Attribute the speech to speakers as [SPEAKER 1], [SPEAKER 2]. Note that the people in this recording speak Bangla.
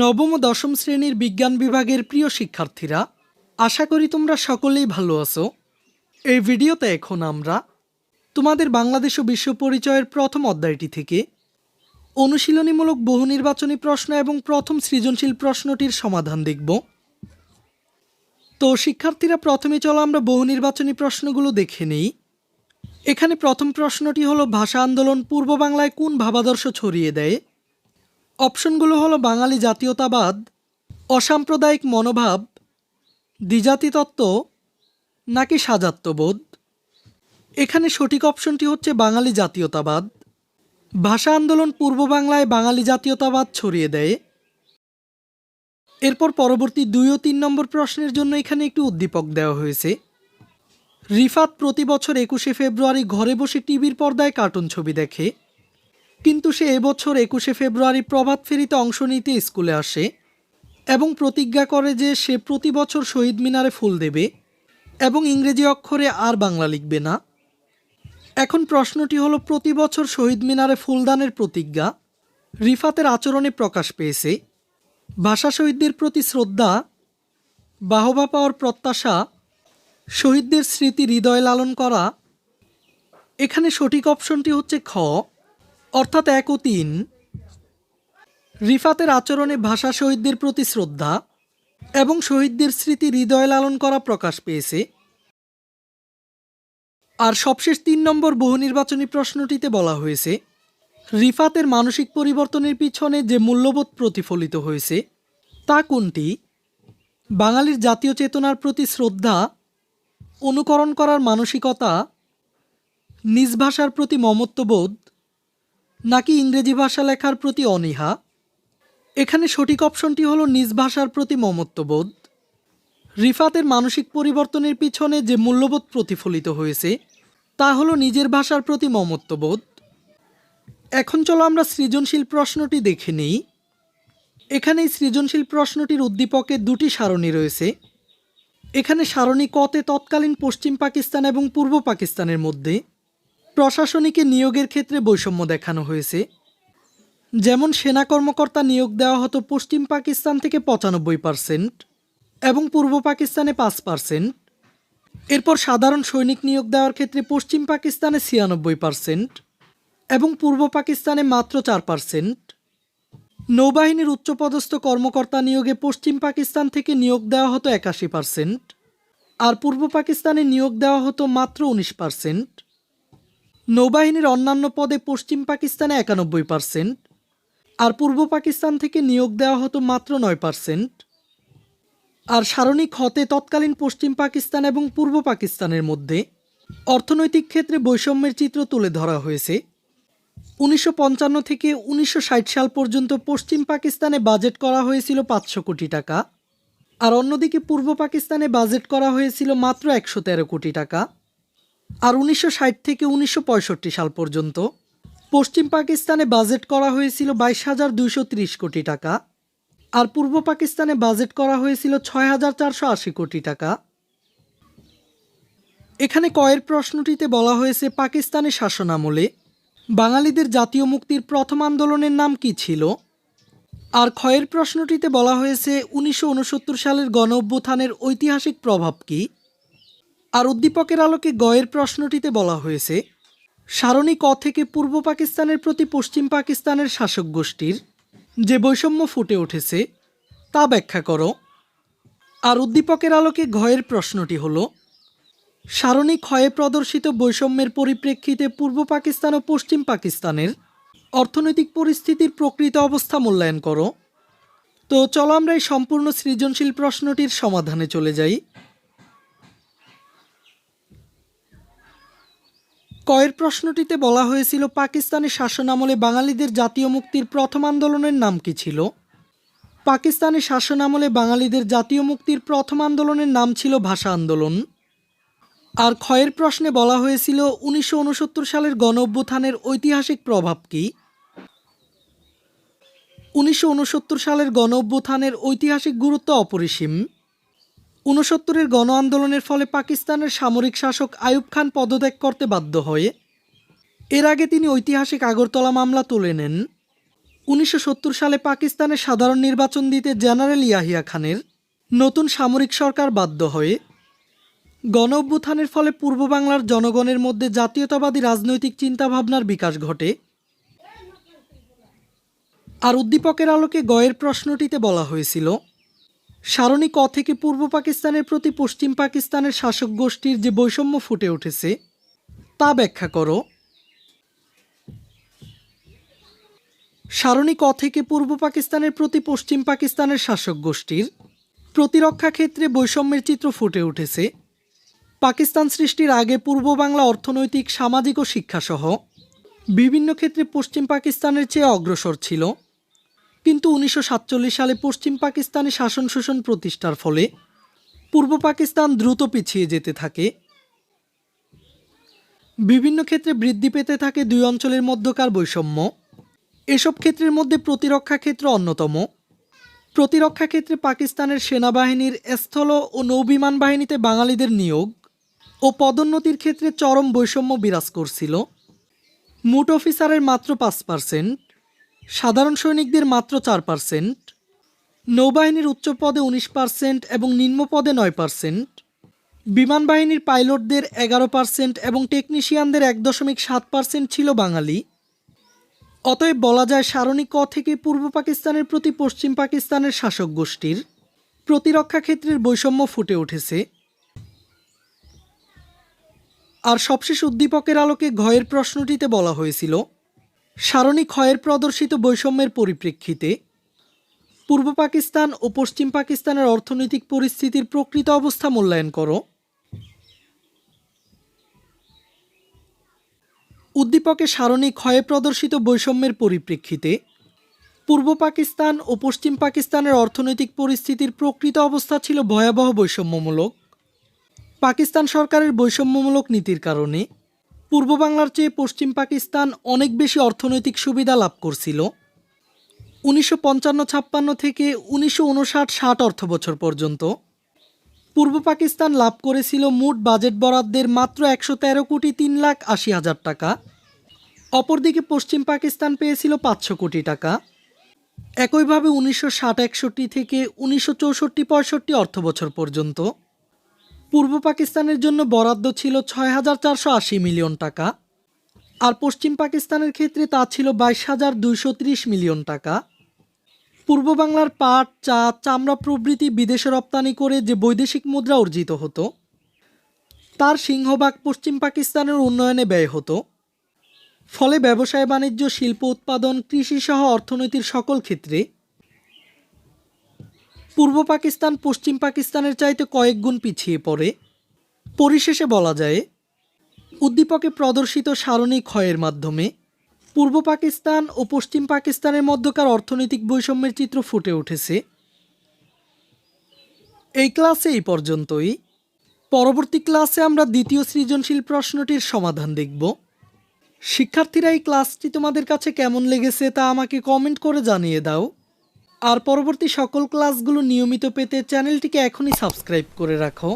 [SPEAKER 1] নবম ও দশম শ্রেণির বিজ্ঞান বিভাগের প্রিয় শিক্ষার্থীরা, আশা করি তোমরা সকলেই ভালো আছো। এই ভিডিওতে এখন আমরা তোমাদের বাংলাদেশ ও বিশ্ব পরিচয়ের প্রথম অধ্যায়টি থেকে অনুশীলনীমূলক বহু নির্বাচনী প্রশ্ন এবং প্রথম সৃজনশীল প্রশ্নটির সমাধান দেখব। তো শিক্ষার্থীরা, প্রথমে চলো আমরা বহু নির্বাচনী প্রশ্নগুলো দেখে নেই। এখানে প্রথম প্রশ্নটি হলো, ভাষা আন্দোলন পূর্ব বাংলায় কোন ভাবাদর্শ ছড়িয়ে দেয়? অপশনগুলো হলো বাঙালি জাতীয়তাবাদ, অসাম্প্রদায়িক মনোভাব, দ্বিজাতিতত্ত্ব, নাকি সাজাত্যবোধ। এখানে সঠিক অপশনটি হচ্ছে বাঙালি জাতীয়তাবাদ। ভাষা আন্দোলন পূর্ব বাংলায় বাঙালি জাতীয়তাবাদ ছড়িয়ে দেয়। এরপর পরবর্তী দুই ও তিন নম্বর প্রশ্নের জন্য এখানে একটি উদ্দীপক দেওয়া হয়েছে। রিফাত প্রতি বছর একুশে ফেব্রুয়ারি ঘরে বসে টিভির পর্দায় কার্টুন ছবি দেখে। কিন্তু সে এবছর একুশে ফেব্রুয়ারি প্রভাত ফেরিতে অংশ নিতে স্কুলে আসে এবং প্রতিজ্ঞা করে যে সে প্রতি বছর শহীদ মিনারে ফুল দেবে এবং ইংরেজি অক্ষরে আর বাংলা লিখবে না। এখন প্রশ্নটি হলো, প্রতি বছর শহীদ মিনারে ফুলদানের প্রতিজ্ঞা রিফাতের আচরণে প্রকাশ পেয়েছে। ভাষা শহীদদের প্রতি শ্রদ্ধা, বাহবা পাওয়ার প্রত্যাশা, শহীদদের স্মৃতি হৃদয় লালন করা। এখানে সঠিক অপশনটি হচ্ছে খ। অর্থাৎ এক ও তিন। রিফাতের আচরণে ভাষা শহীদদের প্রতি শ্রদ্ধা এবং শহীদদের স্মৃতি হৃদয় লালন করা প্রকাশ পেয়েছে। আর সবশেষ তিন নম্বর বহু নির্বাচনী প্রশ্নটিতে বলা হয়েছে, রিফাতের মানসিক পরিবর্তনের পিছনে যে মূল্যবোধ প্রতিফলিত হয়েছে, তা কোনটি? বাঙালির জাতীয় চেতনার প্রতি শ্রদ্ধা, অনুকরণ করার মানসিকতা, নিজ ভাষার প্রতি মমত্ববোধ নাকি ইংরেজি ভাষা লেখার প্রতি অনীহা? এখানে সঠিক অপশনটি হলো নিজ ভাষার প্রতি মমত্ববোধ। রিফাতের মানসিক পরিবর্তনের পিছনে যে মূল্যবোধ প্রতিফলিত হয়েছে, তা হলো নিজের ভাষার প্রতি মমত্ববোধ। এখন চলো আমরা সৃজনশীল প্রশ্নটি দেখে নিই। এখানে সৃজনশীল প্রশ্নটির উদ্দীপকে দুটি সারণী রয়েছে। এখানে সারণী কতে তৎকালীন পশ্চিম পাকিস্তান এবং পূর্ব পাকিস্তানের মধ্যে। প্রশাসনিকে নিয়োগের ক্ষেত্রে বৈষম্য দেখানো হয়েছে। যেমন সেনা কর্মকর্তা নিয়োগ দেওয়া হতো পশ্চিম পাকিস্তান থেকে পঁচানব্বই পার্সেন্ট এবং পূর্ব পাকিস্তানে পাঁচ পার্সেন্ট। এরপর সাধারণ সৈনিক নিয়োগ দেওয়ার ক্ষেত্রে পশ্চিম পাকিস্তানে ছিয়ানব্বই পার্সেন্ট এবং পূর্ব পাকিস্তানে মাত্র চার পার্সেন্ট। নৌবাহিনীর উচ্চপদস্থ কর্মকর্তা নিয়োগে পশ্চিম পাকিস্তান থেকে নিয়োগ দেওয়া হতো একাশি পার্সেন্ট। আর পূর্ব পাকিস্তানে নিয়োগ দেওয়া হতো মাত্র উনিশ পার্সেন্ট। নৌবাহিনীর অন্যান্য পদে পশ্চিম পাকিস্তানে একানব্বই পার্সেন্ট, আর পূর্ব পাকিস্তান থেকে নিয়োগ দেওয়া হতো মাত্র নয় পার্সেন্ট। আর সারণিক হতে তৎকালীন পশ্চিম পাকিস্তান এবং পূর্ব পাকিস্তানের মধ্যে অর্থনৈতিক ক্ষেত্রে বৈষম্যের চিত্র তুলে ধরা হয়েছে। উনিশশো পঞ্চান্ন থেকে উনিশশো ষাট সাল পর্যন্ত পশ্চিম পাকিস্তানে বাজেট করা হয়েছিল পাঁচশো কোটি টাকা, আর অন্যদিকে পূর্ব পাকিস্তানে বাজেট করা হয়েছিল মাত্র একশো তেরো কোটি টাকা। আর উনিশশো ষাট থেকে উনিশশো পঁয়ষট্টি সাল পর্যন্ত পশ্চিম পাকিস্তানে বাজেট করা হয়েছিল বাইশ হাজার কোটি টাকা, আর পূর্ব পাকিস্তানে বাজেট করা হয়েছিল ছয় হাজার চারশো আশি কোটি টাকা। এখানে কয়ের প্রশ্নটিতে বলা হয়েছে পাকিস্তানের শাসনামলে বাঙালিদের জাতীয় মুক্তির প্রথম আন্দোলনের নাম কি ছিল? আর ক্ষয়ের প্রশ্নটিতে বলা হয়েছে, উনিশশো উনসত্তর সালের গণ অভ্যুত্থানের ঐতিহাসিক প্রভাব কী? আর উদ্দীপকের আলোকে গয়ের প্রশ্নটিতে বলা হয়েছে, সারণী ক থেকে পূর্ব পাকিস্তানের প্রতি পশ্চিম পাকিস্তানের শাসক গোষ্ঠীর যে বৈষম্য ফুটে উঠেছে, তা ব্যাখ্যা করো। আর উদ্দীপকের আলোকে ঘয়ের প্রশ্নটি হল, সারণী ক্ষয়ে প্রদর্শিত বৈষম্যের পরিপ্রেক্ষিতে পূর্ব পাকিস্তান ও পশ্চিম পাকিস্তানের অর্থনৈতিক পরিস্থিতির প্রকৃত অবস্থা মূল্যায়ন করো। তো চলো আমরা এই সম্পূর্ণ সৃজনশীল প্রশ্নটির সমাধানে চলে যাই। কয়ের প্রশ্নটিতে বলা হয়েছিল পাকিস্তানের শাসনামলে বাঙালিদের জাতীয় মুক্তির প্রথম আন্দোলনের নাম কি ছিল? পাকিস্তানের শাসনামলে বাঙালিদের জাতীয় মুক্তির প্রথম আন্দোলনের নাম ছিল ভাষা আন্দোলন। আর ক্ষয়ের প্রশ্নে বলা হয়েছিল, উনিশশো উনসত্তর সালের গণ অভ্যুত্থানের ঐতিহাসিক প্রভাব কি? উনিশশো উনসত্তর সালের গণ অভ্যুত্থানের ঐতিহাসিক গুরুত্ব অপরিসীম। ঊনসত্তরের গণ আন্দোলনের ফলে পাকিস্তানের সামরিক শাসক আয়ুব খান পদত্যাগ করতে বাধ্য হয়ে। এর আগে তিনি ঐতিহাসিক আগরতলা মামলা তুলে নেন। উনিশশো সত্তর সালে পাকিস্তানের সাধারণ নির্বাচন দিতে জেনারেল ইয়াহিয়া খানের নতুন সামরিক সরকার বাধ্য হয়ে। গণ অভ্যুত্থানের ফলে পূর্ব বাংলার জনগণের মধ্যে জাতীয়তাবাদী রাজনৈতিক চিন্তাভাবনার বিকাশ ঘটে। আর উদ্দীপকের আলোকে গয়ের প্রশ্নটিতে বলা হয়েছিল সারণী ক থেকে পূর্ব পাকিস্তানের প্রতি পশ্চিম পাকিস্তানের শাসক গোষ্ঠীর যে বৈষম্য ফুটে উঠেছে, তা ব্যাখ্যা করো। সারণী ক থেকে পূর্ব পাকিস্তানের প্রতি পশ্চিম পাকিস্তানের শাসক গোষ্ঠীর প্রতিরক্ষা ক্ষেত্রে বৈষম্যের চিত্র ফুটে উঠেছে। পাকিস্তান সৃষ্টির আগে পূর্ব বাংলা অর্থনৈতিক, সামাজিক ও শিক্ষাসহ বিভিন্ন ক্ষেত্রে পশ্চিম পাকিস্তানের চেয়ে অগ্রসর ছিল। কিন্তু উনিশশো সাতচল্লিশ সালে পশ্চিম পাকিস্তানে শাসন শোষণ প্রতিষ্ঠার ফলে পূর্ব পাকিস্তান দ্রুত পিছিয়ে যেতে থাকে। বিভিন্ন ক্ষেত্রে বৃদ্ধি পেতে থাকে দুই অঞ্চলের মধ্যকার বৈষম্য। এসব ক্ষেত্রের মধ্যে প্রতিরক্ষা ক্ষেত্র অন্যতম। প্রতিরক্ষা ক্ষেত্রে পাকিস্তানের সেনাবাহিনীর স্থল ও নৌবিমান বাহিনীতে বাঙালিদের নিয়োগ ও পদোন্নতির ক্ষেত্রে চরম বৈষম্য বিরাজ করছিল। মুট অফিসারের মাত্র পাঁচ পার্সেন্ট। সাধারণ সৈনিকদের মাত্র চার পার্সেন্ট, নৌবাহিনীর উচ্চ পদে উনিশ পার্সেন্ট এবং নিম্ন পদে নয় পার্সেন্ট, বিমান বাহিনীর পাইলটদের এগারো পার্সেন্ট এবং টেকনিশিয়ানদের এক দশমিক সাত পার্সেন্ট ছিল বাঙালি। অতএব বলা যায় সারণী ক থেকে পূর্ব পাকিস্তানের প্রতি পশ্চিম পাকিস্তানের শাসক গোষ্ঠীর প্রতিরক্ষা ক্ষেত্রের বৈষম্য ফুটে উঠেছে। আর সবশেষ উদ্দীপকের আলোকে ঘয়ের প্রশ্নটিতে বলা হয়েছিল সারণী ক্ষয়ের প্রদর্শিত বৈষম্যের পরিপ্রেক্ষিতে পূর্ব পাকিস্তান ও পশ্চিম পাকিস্তানের অর্থনৈতিক পরিস্থিতির প্রকৃত অবস্থা মূল্যায়ন করো। উদ্দীপকে সারণী ক্ষয়ে প্রদর্শিত বৈষম্যের পরিপ্রেক্ষিতে পূর্ব পাকিস্তান ও পশ্চিম পাকিস্তানের অর্থনৈতিক পরিস্থিতির প্রকৃত অবস্থা ছিল ভয়াবহ বৈষম্যমূলক। পাকিস্তান সরকারের বৈষম্যমূলক নীতির কারণে পূর্ব বাংলার চেয়ে পশ্চিম পাকিস্তান অনেক বেশি অর্থনৈতিক সুবিধা লাভ করছিল। উনিশশো পঞ্চান্ন ছাপ্পান্ন থেকে উনিশশো উনষাট ষাট অর্থবছর পর্যন্ত। পূর্ব পাকিস্তান লাভ করেছিল মোট বাজেট বরাদ্দের মাত্র একশো তেরো কোটি তিন লাখ আশি হাজার টাকা। অপরদিকে পশ্চিম পাকিস্তান পেয়েছিল পাঁচশো কোটি টাকা। একইভাবে উনিশশো ষাট, একষট্টি থেকে উনিশশো চৌষট্টি, পঁয়ষট্টি অর্থবছর পর্যন্ত। পূর্ব পাকিস্তানের জন্য বরাদ্দ ছিল ছয় হাজার চারশো আশি মিলিয়ন টাকা, আর পশ্চিম পাকিস্তানের ক্ষেত্রে তা ছিল বাইশ হাজার দুইশো মিলিয়ন টাকা। পূর্ব বাংলার পাট, চা, চামড়া প্রভৃতি বিদেশে রপ্তানি করে যে বৈদেশিক মুদ্রা অর্জিত হতো, তার সিংহভাগ পশ্চিম পাকিস্তানের উন্নয়নে ব্যয় হতো। ফলে ব্যবসায় বাণিজ্য, শিল্প উৎপাদন, কৃষিসহ অর্থনীতির সকল ক্ষেত্রে পূর্ব পাকিস্তান, পশ্চিম পাকিস্তানের চাইতে কয়েক গুণ পিছিয়ে পড়ে। পরিশেষে বলা যায়, উদ্দীপকে প্রদর্শিত সারণী ক্ষয়ের মাধ্যমে পূর্ব পাকিস্তান ও পশ্চিম পাকিস্তানের মধ্যকার অর্থনৈতিক বৈষম্যের চিত্র ফুটে উঠেছে। এই ক্লাসে এই পর্যন্তই। পরবর্তী ক্লাসে আমরা দ্বিতীয় সৃজনশীল প্রশ্নটির সমাধান দেখব। শিক্ষার্থীরা এই ক্লাসটি তোমাদের কাছে কেমন লেগেছে তা আমাকে কমেন্ট করে জানিয়ে দাও। আর পরবর্তী সকল ক্লাসগুলো নিয়মিত পেতে চ্যানেলটিকে এখনই সাবস্ক্রাইব করে রাখো।